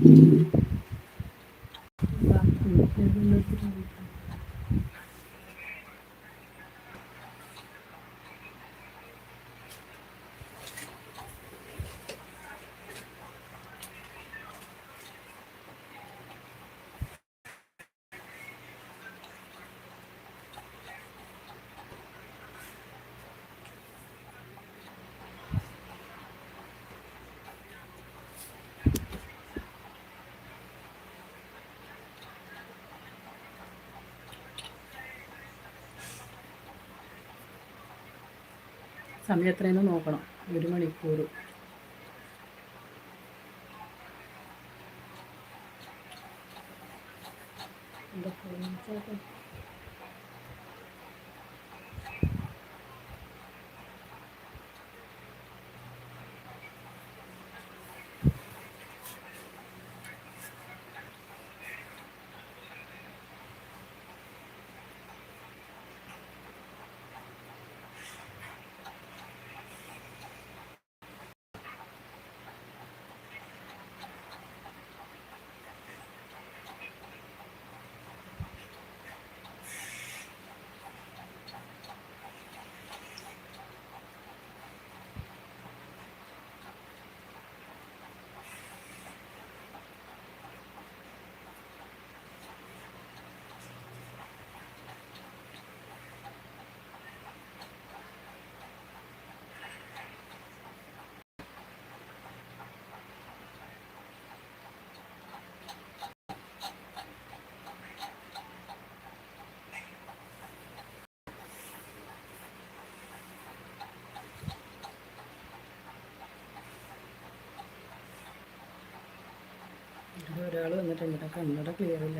Thank you. സമയം എത്രയെന്ന് നോക്കണം. ഒരു മണിക്കൂർ. ഒരാൾ വന്നിട്ടുണ്ട്. കണ്ണട ക്ലിയർ ഇല്ല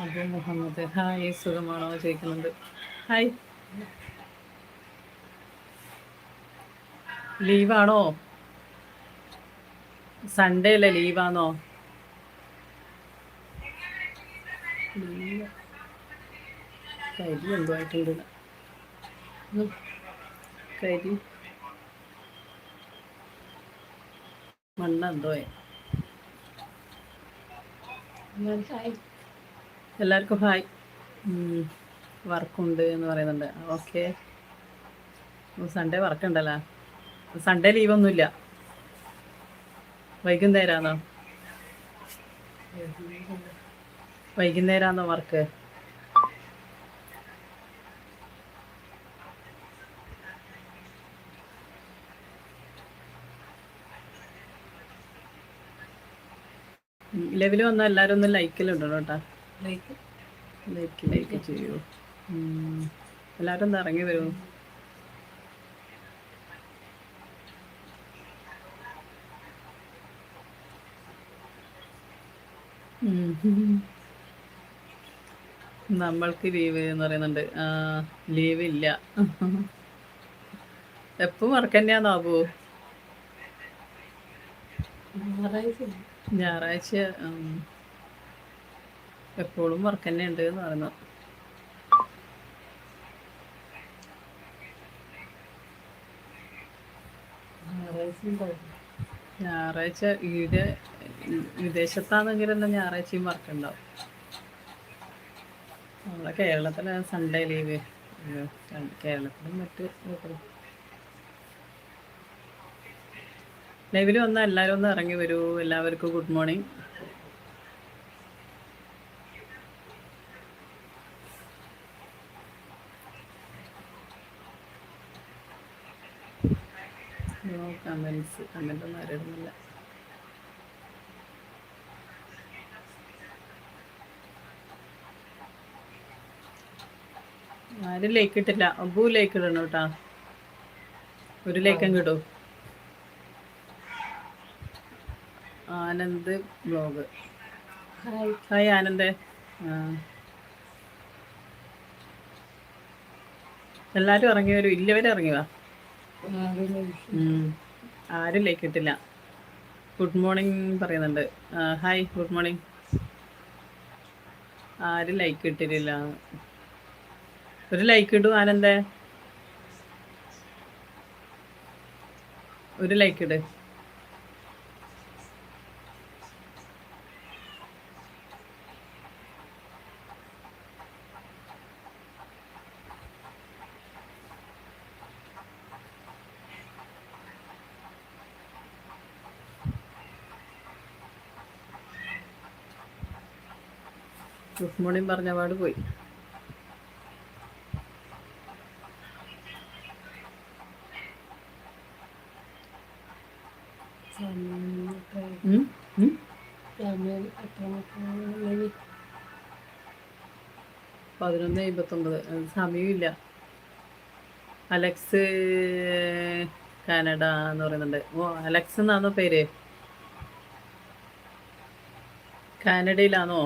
അബു മുഹമ്മദ്. ഹായ് സുഖമാണോ? ചോദിക്കുന്നുണ്ട്. ഹായ്. ലീവാണോ? സൺഡേ അല്ലേ ലീവാണോ ലീവ്. കരി എന്തോ ആയിട്ടുണ്ട്. കരി. മണ്ണെന്തോ. ആയി എല്ലാവർക്കും ഹായ്. വർക്കുണ്ട് എന്ന് പറയുന്നുണ്ട്. ഓക്കെ. സൺഡേ വർക്ക് വർക്കുണ്ടല്ലോ. സൺഡേ ലീവ് ലീവൊന്നുമില്ല. വൈകുന്നേരമാണോ വൈകുന്നേരമാണോ വർക്ക്? ലെവൽ വന്ന എല്ലാവരും ഒന്ന് ലൈക്കിലുണ്ടോ കേട്ടോ. ലൈക്ക്? ലൈക്ക് ചെയ്യൂ. ഉം. എല്ലാവരും ഒന്ന് ഇറങ്ങി വരൂ. നമ്മൾക്ക് ലീവ് എന്ന് പറയുന്നുണ്ട്. ലീവ് ഇല്ല. എപ്പോ വർക്ക് തന്നെയാണോ ഞായറാഴ്ച ഉം, എപ്പോഴും വർക്ക് തന്നെ ഉണ്ട് എന്ന് പറയുന്നു ഞായറാഴ്ച ഈട് തന്നെ ഞായറാഴ്ചയും വർക്ക് ഉണ്ടാവും. നമ്മളെ കേരളത്തിലെ സൺഡേ ലീവ് കേരളത്തിലും മറ്റ് ലൈവിൽ വന്ന എല്ലാവരും ഒന്ന് ഇറങ്ങി വരൂ. എല്ലാവർക്കും good morning. No comments comment ഒന്നും അറിയുന്നില്ല ആരും ലേക്ക് ഇട്ടില്ല. അബു ലേക്ക് ഇടണം കേട്ടാ. ഒരു ലേക്കും കിടൂ ആനന്ദ് ബ്ലോഗ് ഹായ് ആനന്ദ്. എല്ലാരും എല്ലാവരും ഇറങ്ങി വരും. ഇല്ലവരെ ഇറങ്ങി വാ. ഉം. ആരും ലൈക്ക് ഇട്ടില്ല ഗുഡ് മോർണിംഗ് പറയുന്നുണ്ട്. ഹായ് ഗുഡ് മോർണിംഗ് ആരും ലൈക്ക് ഇട്ടിട്ടില്ല. ഒരു ലൈക്ക് ഇടൂ ആനന്ദേ. ഒരു ലൈക്ക് ഇട്. ഗുഡ് മോർണിംഗ് പറഞ്ഞ പാട് പോയി? പതിനൊന്ന് അമ്പത്തൊമ്പത് സമയമില്ല. അലക്സ് കാനഡ എന്ന് പറയുന്നുണ്ട്. ഓ അലക്സ് എന്നാണോ പേര്? കാനഡയിലാണോ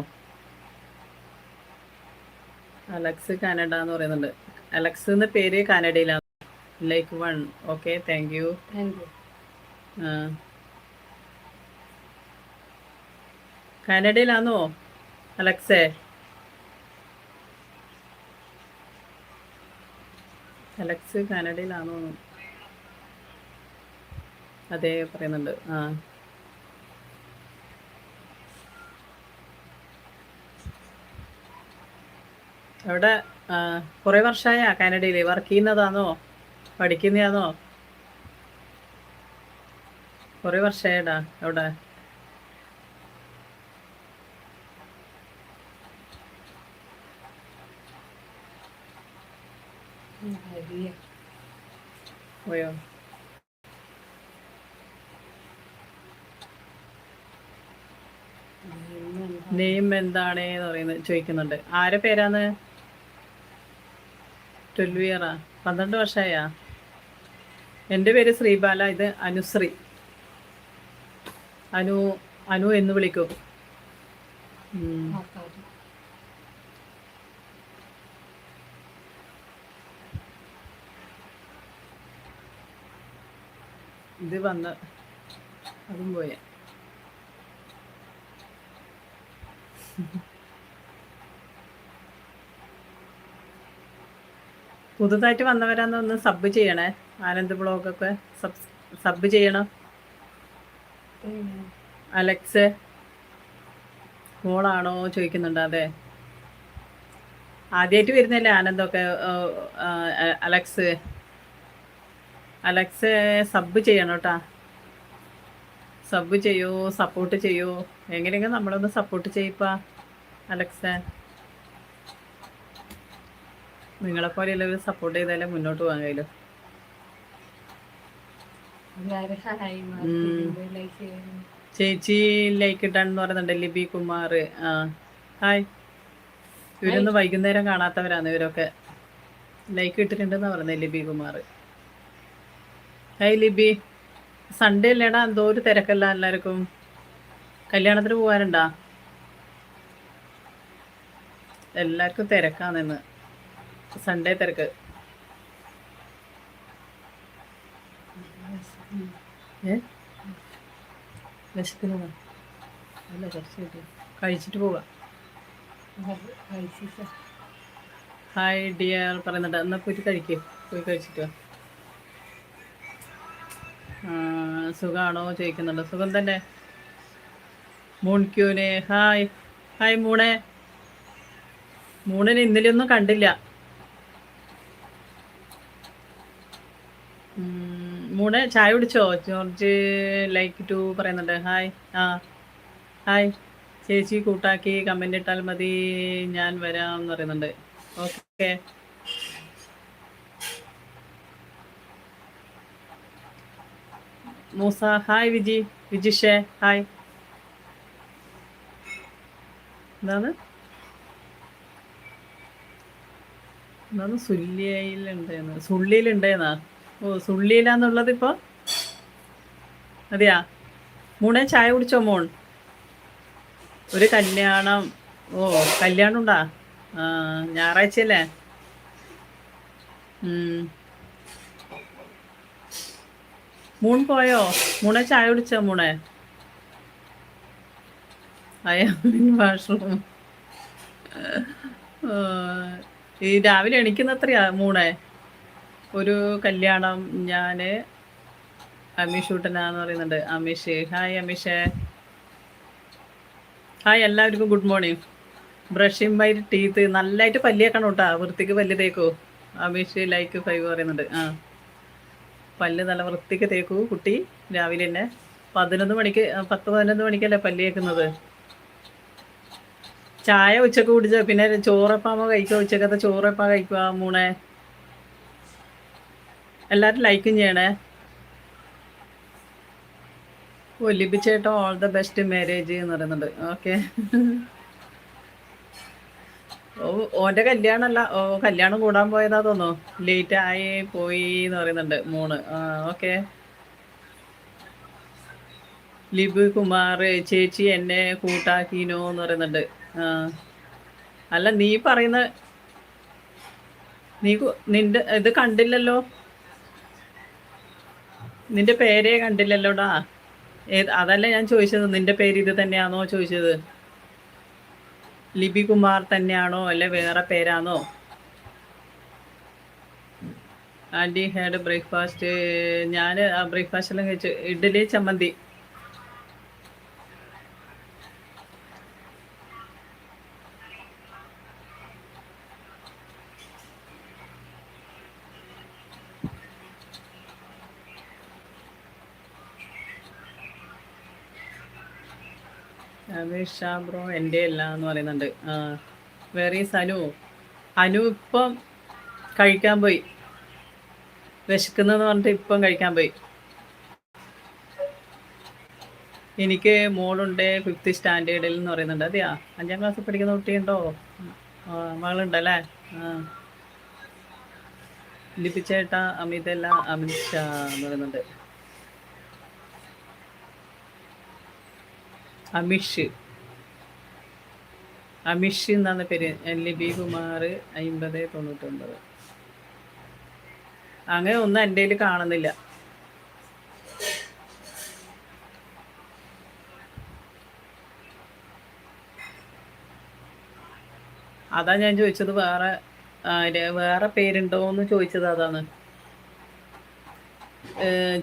അലക്സ് കാനഡ എന്ന് പറയുന്നുണ്ട്. അലക്സ് എന്ന പേര് കാനഡയിലാണ് like one okay thank you കാനഡയിലാണോ അലക്സേ? അലക്സ് കാനഡയിലാണോ അതെ പറയുന്നുണ്ട്. ആ. അവിടെ കുറേ വർഷമായ കാനഡയിൽ വർക്ക് ചെയ്യുന്നതാണോ പഠിക്കുന്നതാണോ കുറേ വർഷമായടാ അവിടെ. പോയോ? എന്താണ്? പറയുന്നത് ചോദിക്കുന്നുണ്ട്. ആരെ പേരാന്ന്? ട്വൽവ് ഇയറാ പന്ത്രണ്ട് വർഷമായാ എന്റെ പേര് ശ്രീബാല ഇത് അനുശ്രീ. അനു അനു എന്ന് വിളിക്കും. ഇത് വന്ന് അതും പോയ. പുതുതായിട്ട് വന്നവരാന്ന് ഒന്ന് സബ് ചെയ്യണേ. ആനന്ദ് ബ്ലോഗൊക്കെ സബ് സബ് ചെയ്യണം. അലക്സ് മോളാണോ ചോദിക്കുന്നുണ്ട് അതെ. ആദ്യമായിട്ട് വരുന്നല്ലേ ആനന്ദൊക്കെ അലക്സ്. അലക്സ് സബ് ചെയ്യണം കേട്ടാ. സബ് ചെയ്യൂ സപ്പോർട്ട് ചെയ്യൂ. എങ്ങനെയെങ്കിലും നമ്മളൊന്ന് സപ്പോർട്ട് ചെയ്യിപ്പാ അലക്സ്. നിങ്ങളെ പോലെ എല്ലാവരും സപ്പോർട്ട് ചെയ്താലേ മുന്നോട്ട് പോകാൻ കഴിയൂ. ചേച്ചി ലൈക്ക് ഇട്ടാണെന്ന് പറയുന്നുണ്ട്. ലിബി കുമാർ ആ ഹായ്. ഇവരൊന്നും വൈകുന്നേരം കാണാത്തവരാണ് ഇവരൊക്കെ. ലൈക്ക് ഇട്ടിട്ടുണ്ടെന്ന് പറയുന്നത് ലിബി കുമാർ. ഹായ് ലിബി. സൺഡേ അല്ലേടാ? എന്തോ ഒരു തിരക്കല്ല എല്ലാവർക്കും. കല്യാണത്തിന് പോകാനുണ്ടാ? എല്ലാവർക്കും തിരക്കാണെന്ന് സൺഡേ തിരക്ക്. കഴിച്ചിട്ട് പോവാം. ഹായ് ഡിയർ പറയുന്നുണ്ട്. എന്നാ പോയിട്ട് കഴിക്കേ. പോയി കഴിച്ചിട്ട് സുഖാണോ ചോദിക്കുന്നുണ്ട്. സുഖം തന്നെ. മൂൺക്യൂനെ ഹായ് ഹായ് മൂണെ. മൂണിന് ഇന്നലെ ഒന്നും കണ്ടില്ല. മൂണെ ചായ കുടിച്ചോ? ജോർജ് ലൈക്ക് ടു പറയുന്നുണ്ട്. ഹായ് ആ. ഹായ് ചേച്ചി കൂട്ടാക്കി കമന്റ് ഇട്ടാൽ മതി. ഞാൻ വരാം എന്ന് പറയുന്നുണ്ട്. Okay Moosa hi Viji. വിജിഷേ hi എന്താണ്? എന്താണ്? സുല്യയിലുണ്ടായിരുന്നു സുള്ളിയിലുണ്ടെന്നാ ഓ സുള്ളിയിലാന്നുള്ളത് ഇപ്പോൾ അതെയാ? മൂണേ ചായ കുടിച്ചോ മോൺ ഒരു കല്യാണം. ഓ കല്യാണം ഉണ്ടാ ഞായറാഴ്ചയല്ലേ? മൂൺ പോയോ? മൂണേ ചായ കുടിച്ചോ മൂണെ ഈ രാവിലെ എണിക്കുന്ന എത്രയാ മൂണേ ഒരു കല്യാണം ഞാൻ അമീഷ് ഊട്ടനാന്ന് പറയുന്നുണ്ട്. അമീഷ്. ഹായ് അമീഷ്. ഹായ് എല്ലാവർക്കും good morning. Brushing my teeth. നല്ലതായിട്ട് പല്ലിയേക്കണം കേട്ടാ. വൃത്തിക്ക് പല്ല് തേക്കൂ. അമീഷ് ലൈക്ക് ഫൈവ് പറയുന്നുണ്ട്. ആ. പല്ല് നല്ല വൃത്തിക്ക് തേക്കൂ കുട്ടി. രാവിലെ തന്നെ പതിനൊന്ന് മണിക്ക് പത്ത് പതിനൊന്ന് മണിക്കല്ലേ പല്ല് തേക്കുന്നത്? ചായ ഉച്ചയ്ക്ക് കുടിച്ച? പിന്നെ ചോറപ്പാമ കഴിക്കുക ഉച്ചക്കത്തെ ചോറപ്പാ കഴിക്കുക മൂണെ എല്ലാവരും ലൈക്കും ചെയ്യണേ. ഓ ലിപിച്ചേട്ടോ ഓൾ ദ ബെസ്റ്റ് മാരേജ് എന്ന് പറയുന്നുണ്ട്. ഓക്കെ ഓ ഓന്റെ കല്യാണമല്ല ഓ കല്യാണം കൂടാൻ പോയതാ തോന്നുന്നു. ലേറ്റ് ആയി പോയി എന്ന് പറയുന്നുണ്ട് മൂന്ന് ഓക്കെ ലിബ് കുമാർ ചേച്ചി എന്നെ കൂട്ടാക്കിനോ എന്ന് പറയുന്നുണ്ട്. അല്ല നീ പറയുന്ന നീ നിന്റെ ഇത് കണ്ടില്ലല്ലോ? നിന്റെ പേരേ കണ്ടില്ലല്ലോടാ. അതല്ല ഞാൻ ചോദിച്ചത് നിന്റെ പേര് ഇത് തന്നെയാണോ ചോദിച്ചത്? ലിബി കുമാർ തന്നെയാണോ അല്ലെ വേറെ പേരാണോ? ആന്റി ഹാഡ് ബ്രേക്ക്ഫാസ്റ്റ് ഞാൻ ബ്രേക്ക്ഫാസ്റ്റ് എല്ലാം കഴിച്ചു ഇഡ്ഡലി ചമ്മന്തി. അമീഷ ബ്രോ എന്റെ അല്ല എന്ന് പറയുന്നുണ്ട്. വേറെ അനു അനു ഇപ്പം കഴിക്കാൻ പോയി. വിശക്കുന്നെന്ന് പറഞ്ഞിട്ട് ഇപ്പം കഴിക്കാൻ പോയി. എനിക്ക് മോളുണ്ട് ഫിഫ്ത്ത് സ്റ്റാൻഡേർഡിൽ എന്ന് പറയുന്നുണ്ട്. അതെയാ? അഞ്ചാം ക്ലാസ്സിൽ പഠിക്കുന്ന കുട്ടിയുണ്ടോ? മകളുണ്ടല്ലേ? ലിപിച്ചേട്ട അമിതല്ല അമിത് ഷാ എന്ന് പറയുന്നുണ്ട്. അമിഷ്. അമിഷ് എന്നാണ് പേര്. ലിബി കുമാർ അമ്പത് തൊണ്ണൂറ്റൊമ്പത്. അങ്ങനെ ഒന്നും എന്റെ കയ്യിൽ കാണുന്നില്ല. അതാ ഞാൻ ചോദിച്ചത് വേറെ വേറെ പേരുണ്ടോ എന്ന് ചോദിച്ചത് അതാണ്.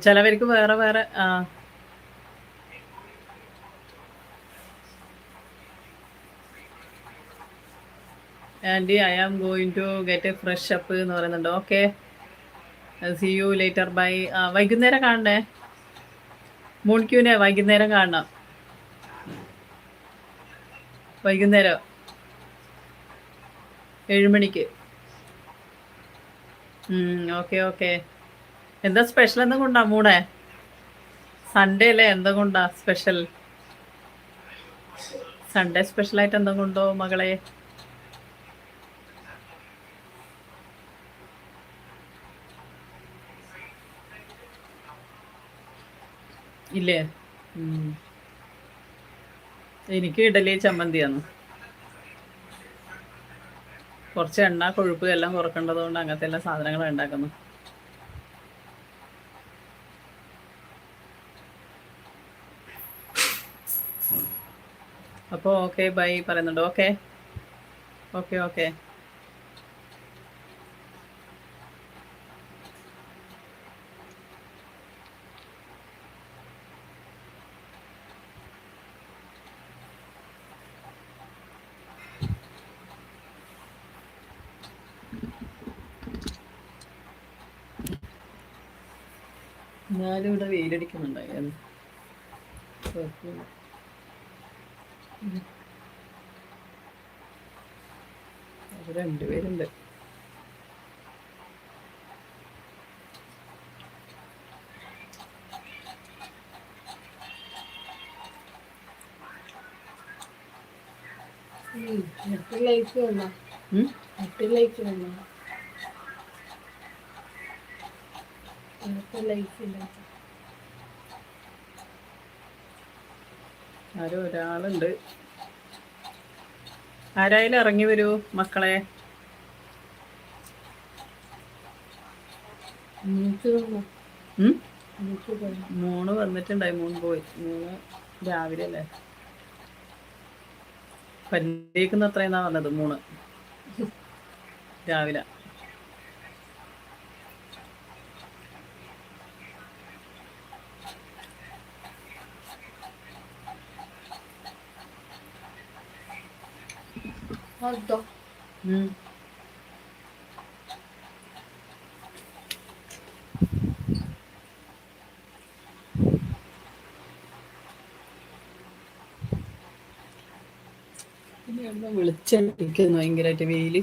ചിലവർക്ക് വേറെ വേറെ ആ aunty I am going to get a fresh up എന്ന് പറയുന്നുണ്ട്. Okay see you later bye വൈകുന്നേരം കാണണേ? മോണിക്യൂനെ വൈകുന്നേരം കാണണം. വൈകുന്നേരം. ഏഴുമണിക്ക് ഓക്കെ ഓക്കെ എന്താ സ്പെഷ്യൽ എന്തും കൊണ്ടാ മൂടെ? സൺഡേ അല്ലേ? എന്തും കൊണ്ടാ സ്പെഷ്യൽ സൺഡേ സ്പെഷ്യലായിട്ട് എന്തും കൊണ്ടോ മകളെ? ഇല്ലേ. എനിക്ക് ഇഡലി ചമ്മന്തിയാണ്. കുറച്ച് എണ്ണ കൊഴുപ്പ് എല്ലാം കുറക്കേണ്ടത് കൊണ്ട് അങ്ങനത്തെ എല്ലാ സാധനങ്ങളും ഉണ്ടാക്കുന്നു. അപ്പോൾ ഓക്കെ ബൈ പറയുന്നുണ്ട്. ഓക്കെ ഓക്കെ ഓക്കെ എന്നാലും ഇവിടെ വെയിലടിക്കുന്നുണ്ടായിരുന്നു. കുഴപ്പമില്ല അത് രണ്ടുപേരുണ്ട്. നെറ്റിലേക്ക് ലൈക്ക് വേണോ നെറ്റിലേക്ക് ലൈക്ക് നെറ്റിലേക്ക് ഇല്ല ആരോ ഒരാളുണ്ട്. ആരായാലും ഇറങ്ങി വരൂ മക്കളെ. മൂന്ന് വന്നിട്ടുണ്ടായി മൂന്ന് പോയി. മൂന്ന് രാവിലെ അല്ലേ പല്ലേക്കുന്ന അത്രയെന്നാ പറഞ്ഞത് മൂന്ന് രാവിലെ. പിന്നെ എന്താ വെളിച്ചടിക്കുന്നു ഭയങ്കരമായിട്ട് വെയിൽ.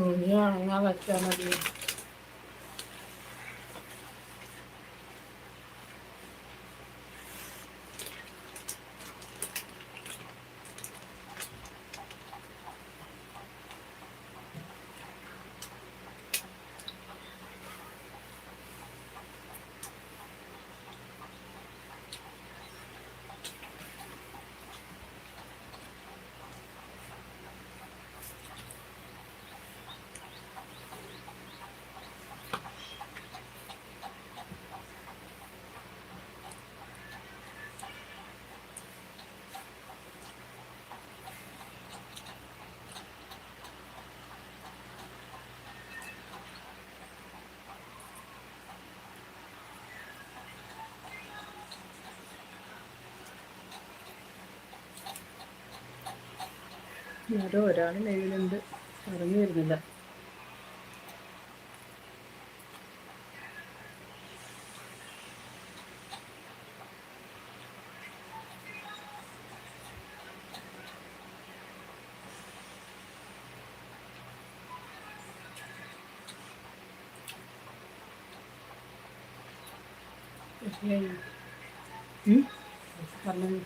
ഉണങ്ങാൻ വെച്ചാൽ മതി. ആരോ ഒരാൾ ലൈവിലുണ്ട് ഇറങ്ങി വരുന്നില്ല? പറഞ്ഞു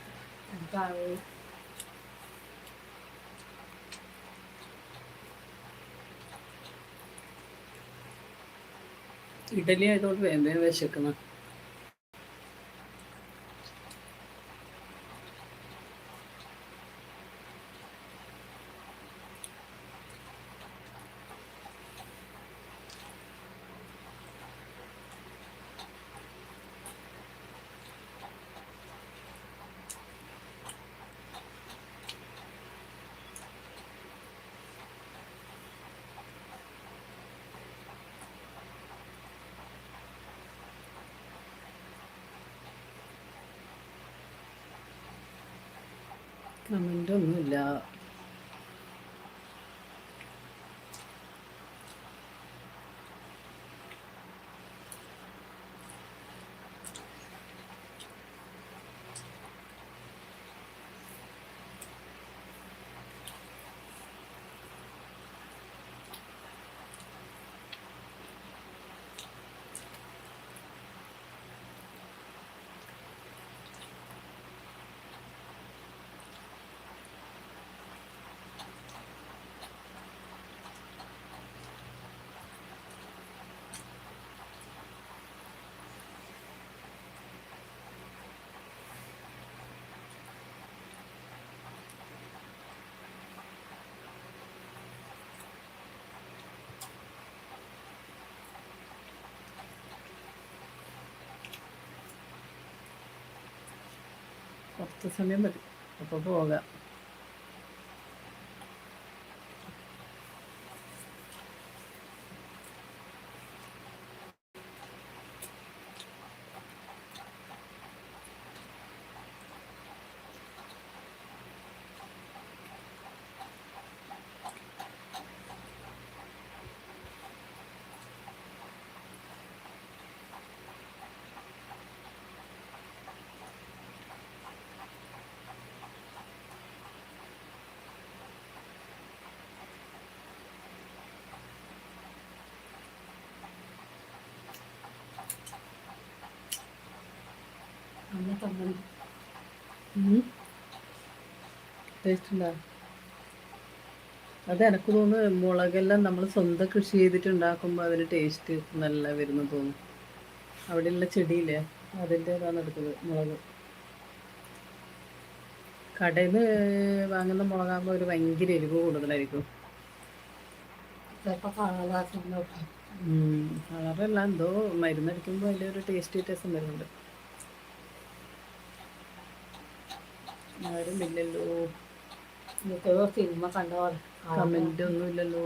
ഇഡലി ആയതുകൊണ്ട് വേഗം വേഗം വിശക്കുന്ന കുറച്ച് സമയം മതി അപ്പോൾ പോകാം. തമ്മൻ ടേസ്റ്റ് ഉണ്ടോ അത് എനക്ക് തോന്നുന്നു മുളകെല്ലാം നമ്മൾ സ്വന്തം കൃഷി ചെയ്തിട്ട് ഉണ്ടാക്കുമ്പോൾ അതിന് ടേസ്റ്റ് നല്ല വരുന്നു തോന്നുന്നു അവിടെയുള്ള ചെടിയില്ലേ? അതിന്റെതാണ് എടുക്കുന്നത് മുളക്. കടയിൽ നിന്ന് വാങ്ങുന്ന മുളകാകുമ്പോൾ ഒരു ഭയങ്കര എരിവ് കൂടുതലായിരിക്കും. കളറല്ല എന്തോ മരുന്നടിക്കുമ്പോൾ അതിലൊരു ടേസ്റ്റ് വ്യത്യാസം വരുന്നുണ്ട്. ആരും ഇല്ലല്ലോ എത്രയോ സിനിമ കണ്ട പോലെ. കമന്റ് ഒന്നും ഇല്ലല്ലോ.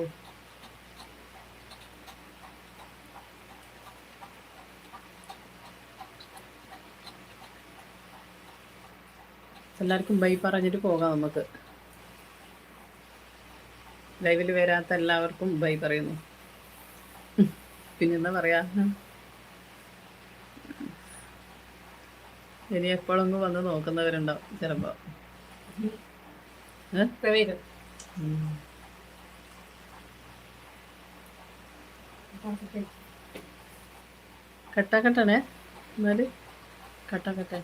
എല്ലാവർക്കും ബൈ പറഞ്ഞിട്ട് പോകാം നമുക്ക്. ലൈവിൽ വരാത്ത എല്ലാവർക്കും ബൈ പറയുന്നു. പിന്നെന്താ പറയാ? ഇനി എപ്പോഴൊന്നും വന്ന് നോക്കുന്നവരുണ്ടാവും ചിലപ്പോ. കട്ടാക്കട്ടണേ എന്നാൽ? കട്ടാക്കട്ടെ.